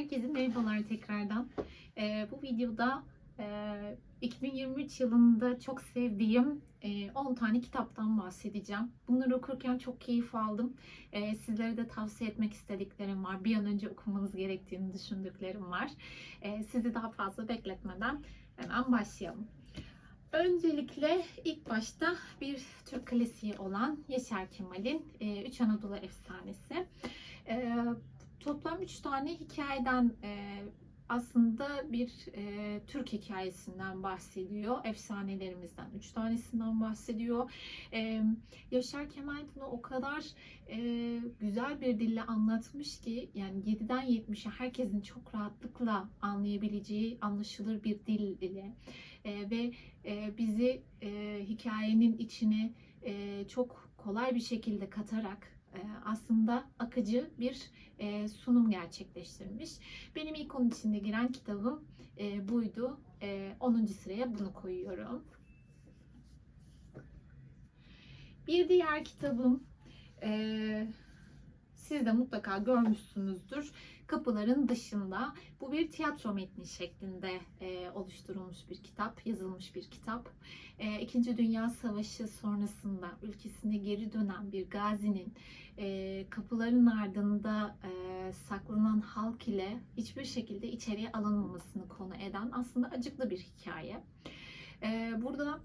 Herkese merhabalar tekrardan. Ee, bu videoda e, 2023 yılında çok sevdiğim e, 10 tane kitaptan bahsedeceğim. Bunları okurken çok keyif aldım. E, sizlere de tavsiye etmek istediklerim var. Bir an önce okumanız gerektiğini düşündüklerim var. E, sizi daha fazla bekletmeden hemen başlayalım. Öncelikle ilk başta bir Türk klasiği olan Yaşar Kemal'in e, Üç Anadolu Efsanesi. E, toplam üç tane hikayeden e, aslında bir e, Türk hikayesinden bahsediyor. Efsanelerimizden üç tanesinden bahsediyor. E, Yaşar Kemal bunu o kadar e, güzel bir dille anlatmış ki yani 7'den 70'e herkesin çok rahatlıkla anlayabileceği anlaşılır bir dil ile e, ve e, bizi e, hikayenin içine e, çok kolay bir şekilde katarak aslında akıcı bir e, sunum gerçekleştirmiş. Benim ilk onun içinde giren kitabım e, buydu. E, 10. sıraya bunu koyuyorum. Bir diğer kitabım e, siz de mutlaka görmüşsünüzdür. Kapıların dışında. Bu bir tiyatro metni şeklinde e, oluşturulmuş bir kitap, yazılmış bir kitap. E, İkinci Dünya Savaşı sonrasında ülkesine geri dönen bir gazinin e, kapıların ardında e, saklanan halk ile hiçbir şekilde içeriye alınmamasını konu eden aslında acıklı bir hikaye. E, burada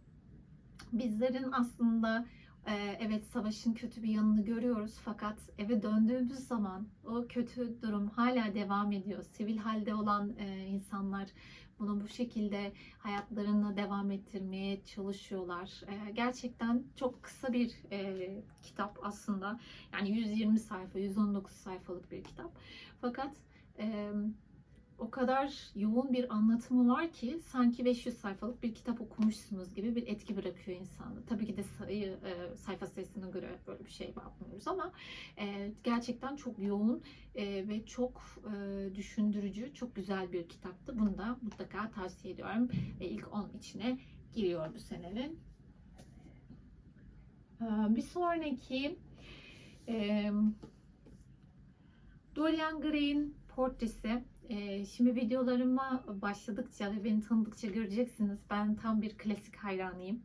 bizlerin aslında ee, evet savaşın kötü bir yanını görüyoruz fakat eve döndüğümüz zaman o kötü durum hala devam ediyor. Sivil halde olan e, insanlar bunu bu şekilde hayatlarını devam ettirmeye çalışıyorlar. E, gerçekten çok kısa bir e, kitap aslında. Yani 120 sayfa, 119 sayfalık bir kitap. Fakat e, o kadar yoğun bir anlatımı var ki sanki 500 sayfalık bir kitap okumuşsunuz gibi bir etki bırakıyor insanda. Tabii ki de sayı, e, sayfa sayısına göre böyle bir şey bakmıyoruz ama e, gerçekten çok yoğun e, ve çok düşündürücü, çok güzel bir kitaptı. Bunu da mutlaka tavsiye ediyorum. İlk 10 içine giriyor bu senenin. Bir sonraki Dorian Gray'in portresi ee, şimdi videolarıma başladıkça ve beni tanıdıkça göreceksiniz. Ben tam bir klasik hayranıyım.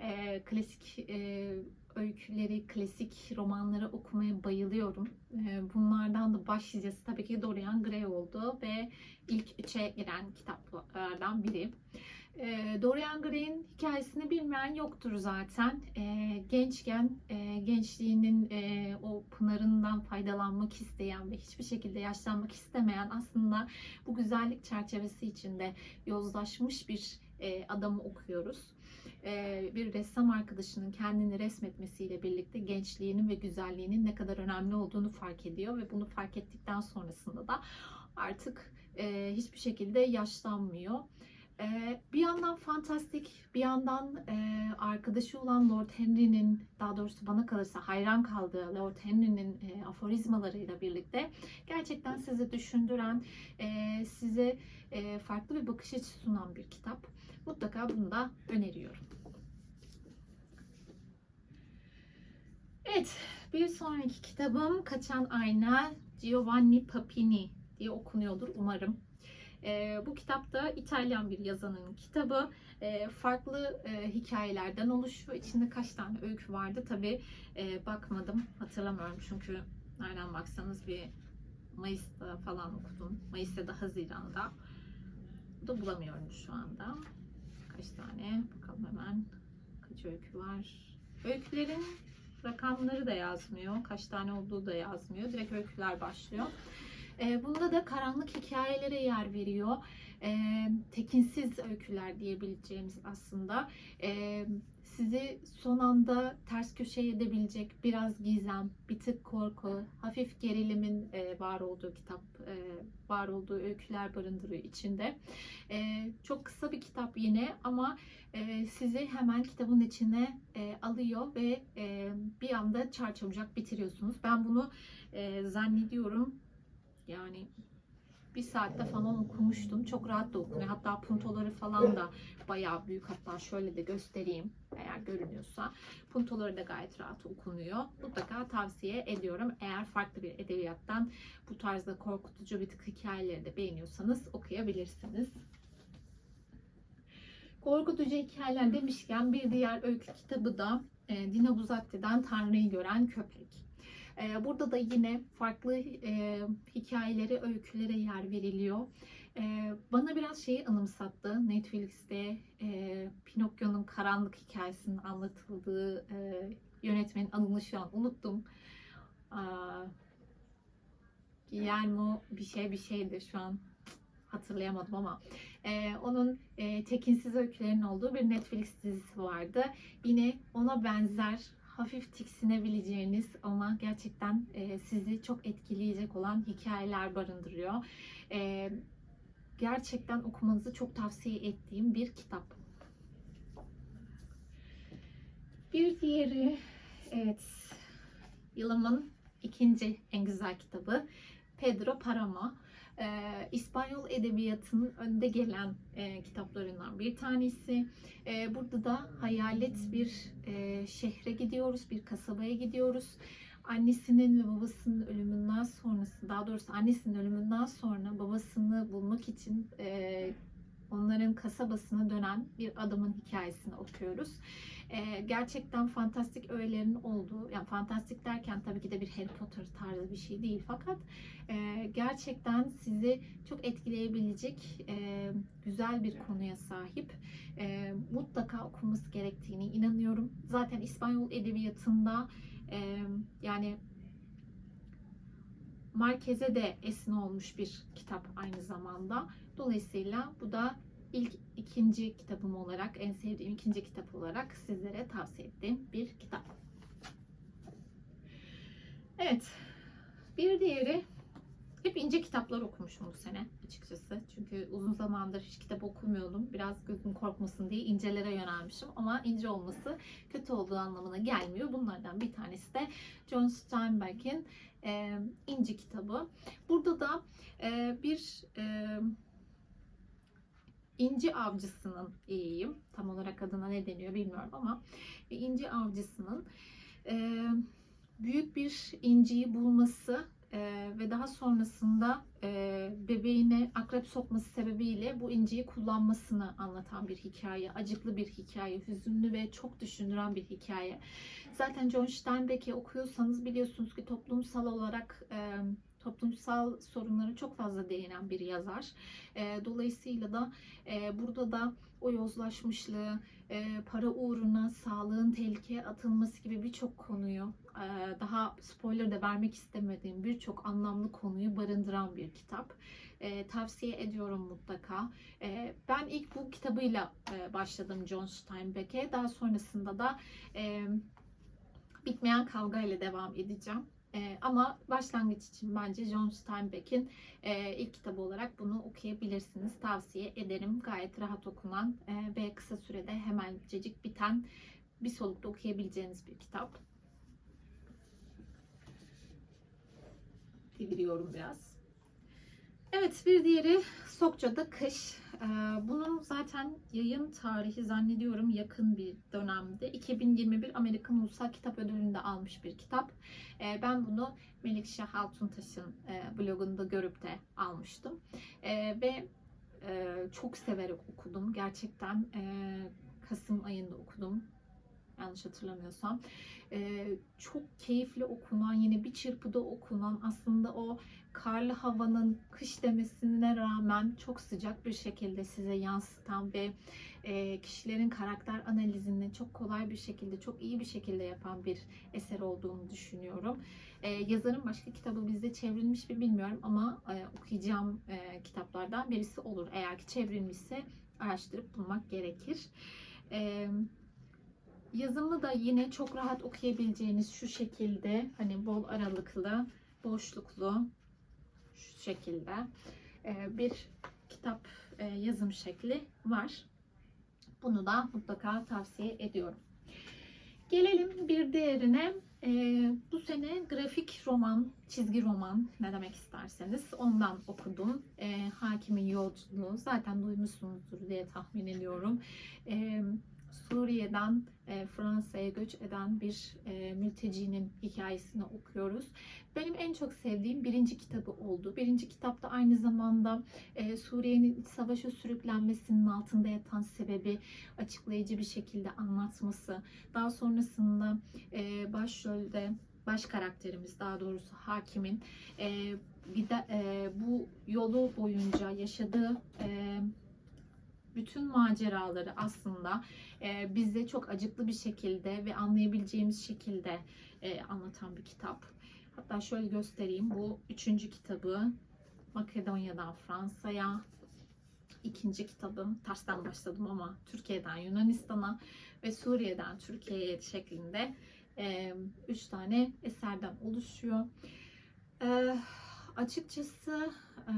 Ee, klasik e, öyküleri, klasik romanları okumaya bayılıyorum. Ee, bunlardan da başlayacağız. Tabii ki Dorian Gray oldu ve ilk üçe giren kitaplardan biri. E, Dorian Gray'in hikayesini bilmeyen yoktur zaten. E, gençken e, gençliğinin e, o pınarından faydalanmak isteyen ve hiçbir şekilde yaşlanmak istemeyen aslında bu güzellik çerçevesi içinde yozlaşmış bir e, adamı okuyoruz. E, bir ressam arkadaşının kendini resmetmesiyle birlikte gençliğinin ve güzelliğinin ne kadar önemli olduğunu fark ediyor ve bunu fark ettikten sonrasında da artık e, hiçbir şekilde yaşlanmıyor. Ee, bir yandan fantastik, bir yandan e, arkadaşı olan Lord Henry'nin, daha doğrusu bana kalırsa hayran kaldığı Lord Henry'nin e, aforizmalarıyla birlikte gerçekten sizi düşündüren, e, size e, farklı bir bakış açısı sunan bir kitap. Mutlaka bunu da öneriyorum. Evet, bir sonraki kitabım Kaçan Ayna Giovanni Papini diye okunuyordur umarım. E, bu kitapta İtalyan bir yazanın kitabı. E, farklı e, hikayelerden oluşuyor. İçinde kaç tane öykü vardı tabi e, bakmadım. Hatırlamıyorum çünkü nereden baksanız bir Mayıs'ta falan okudum. Mayıs'ta da Haziran'da. Da bulamıyorum şu anda. Kaç tane? Bakalım hemen. Kaç öykü var? Öykülerin rakamları da yazmıyor. Kaç tane olduğu da yazmıyor. Direkt öyküler başlıyor. E, bunda da karanlık hikayelere yer veriyor. E, tekinsiz öyküler diyebileceğimiz aslında. E, sizi son anda ters köşe edebilecek biraz gizem, bir tık korku, hafif gerilimin e, var olduğu kitap, e, var olduğu öyküler barındırıyor içinde. Çok kısa bir kitap yine ama e, sizi hemen kitabın içine alıyor ve bir anda çarçabucak bitiriyorsunuz. Ben bunu zannediyorum yani bir saatte falan okumuştum. Çok rahat da okunuyor. Hatta puntoları falan da bayağı büyük. Hatta şöyle de göstereyim eğer görünüyorsa. Puntoları da gayet rahat okunuyor. Mutlaka tavsiye ediyorum. Eğer farklı bir edebiyattan bu tarzda korkutucu bir tık hikayeleri de beğeniyorsanız okuyabilirsiniz. Korkutucu hikayeler demişken bir diğer öykü kitabı da e, Dina Buzatti'den Tanrı'yı Gören Köpek. E, burada da yine farklı e, hikayeleri, öykülere yer veriliyor. E, bana biraz şeyi anımsattı. Netflix'te e, Pinokyo'nun karanlık hikayesinin anlatıldığı e, yönetmenin adını şu an unuttum. Aa, Guillermo bir şey bir şeydi şu an hatırlayamadım ama e, onun e, tekinsiz öykülerin olduğu bir Netflix dizisi vardı. Yine ona benzer hafif tiksinebileceğiniz ama gerçekten e, sizi çok etkileyecek olan hikayeler barındırıyor. E, gerçekten okumanızı çok tavsiye ettiğim bir kitap. Bir diğeri, evet, yılımın ikinci en güzel kitabı Pedro Paramo. Ee, İspanyol edebiyatının önde gelen e, kitaplarından bir tanesi. E, burada da hayalet bir e, şehre gidiyoruz, bir kasabaya gidiyoruz. Annesinin ve babasının ölümünden sonrası, daha doğrusu annesinin ölümünden sonra babasını bulmak için e, onların kasabasına dönen bir adamın hikayesini okuyoruz. Ee, gerçekten fantastik öğelerin olduğu, yani fantastik derken tabii ki de bir Harry Potter tarzı bir şey değil fakat e, gerçekten sizi çok etkileyebilecek e, güzel bir konuya sahip. E, mutlaka okunması gerektiğini inanıyorum. Zaten İspanyol edebiyatında e, yani Marquez'e de esin olmuş bir kitap aynı zamanda. Dolayısıyla bu da ilk ikinci kitabım olarak, en sevdiğim ikinci kitap olarak sizlere tavsiye ettiğim bir kitap. Evet, bir diğeri hep ince kitaplar okumuşum bu sene açıkçası. Çünkü uzun zamandır hiç kitap okumuyordum. Biraz gözüm korkmasın diye incelere yönelmişim. Ama ince olması kötü olduğu anlamına gelmiyor. Bunlardan bir tanesi de John Steinbeck'in e, İnci kitabı. Burada da e, bir e, inci avcısının iyiyim. Tam olarak adına ne deniyor bilmiyorum ama bir inci avcısının e, büyük bir inciyi bulması e, ve daha sonrasında e, bebeğine akrep sokması sebebiyle bu inciyi kullanmasını anlatan bir hikaye. Acıklı bir hikaye, hüzünlü ve çok düşündüren bir hikaye. Zaten John Steinbeck'i okuyorsanız biliyorsunuz ki toplumsal olarak e, toplumsal sorunlara çok fazla değinen bir yazar. Dolayısıyla da burada da o yozlaşmışlığı, para uğruna sağlığın tehlikeye atılması gibi birçok konuyu, daha spoiler da vermek istemediğim birçok anlamlı konuyu barındıran bir kitap. Tavsiye ediyorum mutlaka. Ben ilk bu kitabıyla başladım John Steinbeck'e. Daha sonrasında da Bitmeyen Kavga ile devam edeceğim. Ee, ama başlangıç için bence John Steinbeck'in e, ilk kitabı olarak bunu okuyabilirsiniz. Tavsiye ederim. Gayet rahat okunan e, ve kısa sürede hemencecik biten bir solukta okuyabileceğiniz bir kitap. Deviriyorum biraz. Evet bir diğeri Sokça'da Kış. Ee, bunun zaten yayın tarihi zannediyorum yakın bir dönemde. 2021 Amerikan Ulusal Kitap Ödülü'nde almış bir kitap. Ee, ben bunu Melikşah Altuntaş'ın e, blogunda görüp de almıştım. Ee, ve e, çok severek okudum. Gerçekten e, Kasım ayında okudum. Yanlış hatırlamıyorsam. çok keyifli okunan, yine bir çırpıda okunan aslında o karlı havanın kış demesine rağmen çok sıcak bir şekilde size yansıtan ve e, kişilerin karakter analizini çok kolay bir şekilde, çok iyi bir şekilde yapan bir eser olduğunu düşünüyorum. E, yazarın başka kitabı bizde çevrilmiş mi bilmiyorum ama e, okuyacağım kitaplardan birisi olur. Eğer ki çevrilmişse araştırıp bulmak gerekir. Yazımı da yine çok rahat okuyabileceğiniz şu şekilde hani bol aralıklı, boşluklu şu şekilde e, bir kitap e, yazım şekli var. Bunu da mutlaka tavsiye ediyorum. Gelelim bir diğerine. Ee, bu sene grafik roman, çizgi roman ne demek isterseniz ondan okudum. Ee, Hakimin Yolculuğu zaten duymuşsunuzdur diye tahmin ediyorum. Ee, Suriye'den e, Fransa'ya göç eden bir e, mültecinin hikayesini okuyoruz. Benim en çok sevdiğim birinci kitabı oldu. Birinci kitapta aynı zamanda e, Suriye'nin iç savaşa sürüklenmesinin altında yatan sebebi açıklayıcı bir şekilde anlatması. Daha sonrasında e, başrolde baş karakterimiz daha doğrusu hakimin e, gide, e, bu yolu boyunca yaşadığı e, bütün maceraları aslında e, bize çok acıklı bir şekilde ve anlayabileceğimiz şekilde e, anlatan bir kitap. Hatta şöyle göstereyim. Bu üçüncü kitabı Makedonya'dan Fransa'ya. ikinci kitabım tersten başladım ama Türkiye'den Yunanistan'a ve Suriye'den Türkiye'ye şeklinde e, üç tane eserden oluşuyor. E, açıkçası e,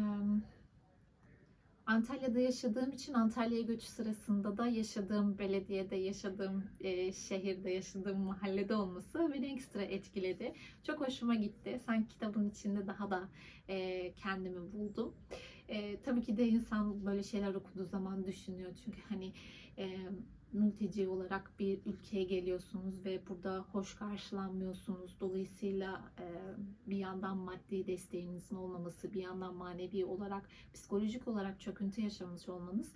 Antalya'da yaşadığım için Antalya'ya göç sırasında da yaşadığım belediyede, yaşadığım e, şehirde, yaşadığım mahallede olması beni ekstra etkiledi. Çok hoşuma gitti. Sanki kitabın içinde daha da e, kendimi buldum. E, tabii ki de insan böyle şeyler okuduğu zaman düşünüyor. Çünkü hani e, mülteci olarak bir ülkeye geliyorsunuz ve burada hoş karşılanmıyorsunuz. Dolayısıyla bir yandan maddi desteğinizin olmaması, bir yandan manevi olarak, psikolojik olarak çöküntü yaşamış olmanız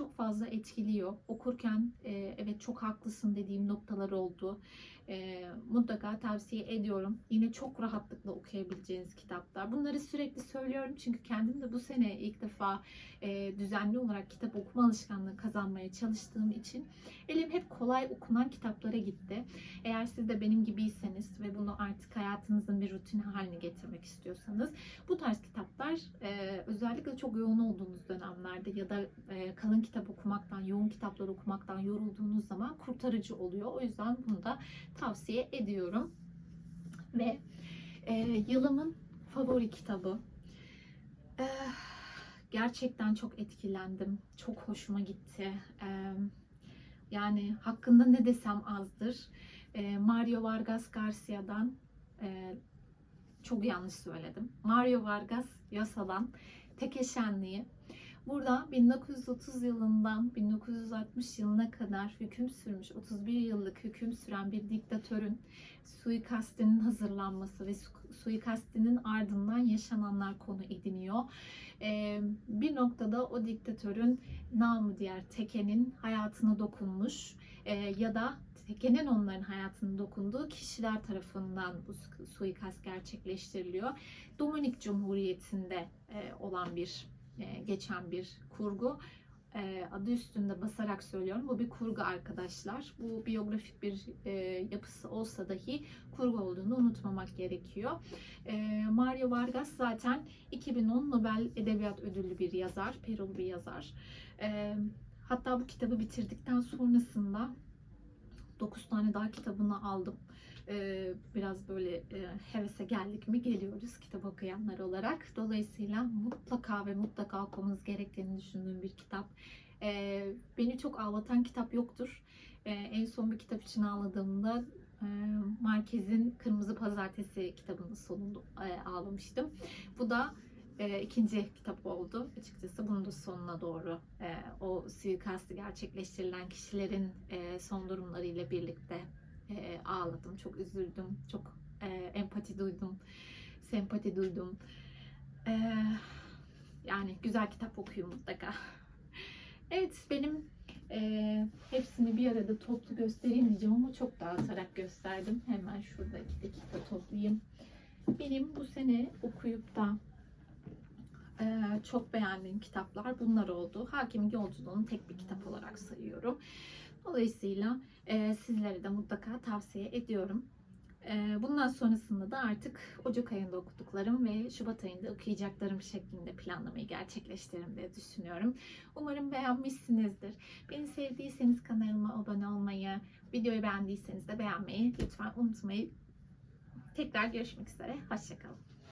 çok fazla etkiliyor. Okurken e, evet çok haklısın dediğim noktalar oldu. E, mutlaka tavsiye ediyorum. Yine çok rahatlıkla okuyabileceğiniz kitaplar. Bunları sürekli söylüyorum çünkü kendim de bu sene ilk defa e, düzenli olarak kitap okuma alışkanlığı kazanmaya çalıştığım için elim hep kolay okunan kitaplara gitti. Eğer siz de benim gibiyseniz ve bunu artık hayatınızın bir rutini haline getirmek istiyorsanız bu tarz kitaplar e, özellikle çok yoğun olduğunuz dönemlerde ya da e, kalın kitap okumaktan, yoğun kitaplar okumaktan yorulduğunuz zaman kurtarıcı oluyor. O yüzden bunu da tavsiye ediyorum. Ve e, yılımın favori kitabı. E, gerçekten çok etkilendim. Çok hoşuma gitti. E, yani hakkında ne desem azdır. E, Mario Vargas Garcia'dan e, çok yanlış söyledim. Mario Vargas Llosa'dan Tek Eşenliği. Burada 1930 yılından 1960 yılına kadar hüküm sürmüş, 31 yıllık hüküm süren bir diktatörün suikastinin hazırlanması ve su- suikastinin ardından yaşananlar konu ediniyor. Bir noktada o diktatörün namı diğer Teke'nin hayatına dokunmuş ya da Teke'nin onların hayatına dokunduğu kişiler tarafından bu su- suikast gerçekleştiriliyor. Dominik Cumhuriyeti'nde olan bir geçen bir kurgu. E, adı üstünde basarak söylüyorum. Bu bir kurgu arkadaşlar. Bu biyografik bir e, yapısı olsa dahi kurgu olduğunu unutmamak gerekiyor. E, Mario Vargas zaten 2010 Nobel Edebiyat Ödüllü bir yazar, Perulu bir yazar. E, hatta bu kitabı bitirdikten sonrasında 9 tane daha kitabını aldım. Ee, biraz böyle e, hevese geldik mi geliyoruz kitap okuyanlar olarak. Dolayısıyla mutlaka ve mutlaka okumanız gerektiğini düşündüğüm bir kitap. Ee, beni çok ağlatan kitap yoktur. Ee, en son bir kitap için ağladığımda e, Marquez'in Kırmızı Pazartesi kitabının sonunda e, ağlamıştım. Bu da e, ikinci kitap oldu. Açıkçası bunun da sonuna doğru e, o suikastı gerçekleştirilen kişilerin e, son durumlarıyla birlikte e, ağladım. Çok üzüldüm. Çok e, empati duydum. Sempati duydum. E, yani güzel kitap okuyun mutlaka. Evet benim e, hepsini bir arada toplu göstereyim diyeceğim ama çok dağıtarak gösterdim. Hemen şurada iki dakika toplayayım. Benim bu sene okuyup da e, çok beğendiğim kitaplar bunlar oldu. Hakimin Yolculuğu'nu tek bir kitap olarak sayıyorum. Dolayısıyla e, sizlere de mutlaka tavsiye ediyorum. E, bundan sonrasında da artık Ocak ayında okuduklarım ve Şubat ayında okuyacaklarım şeklinde planlamayı gerçekleştiririm diye düşünüyorum. Umarım beğenmişsinizdir. Beni sevdiyseniz kanalıma abone olmayı, videoyu beğendiyseniz de beğenmeyi lütfen unutmayın. Tekrar görüşmek üzere. Hoşçakalın.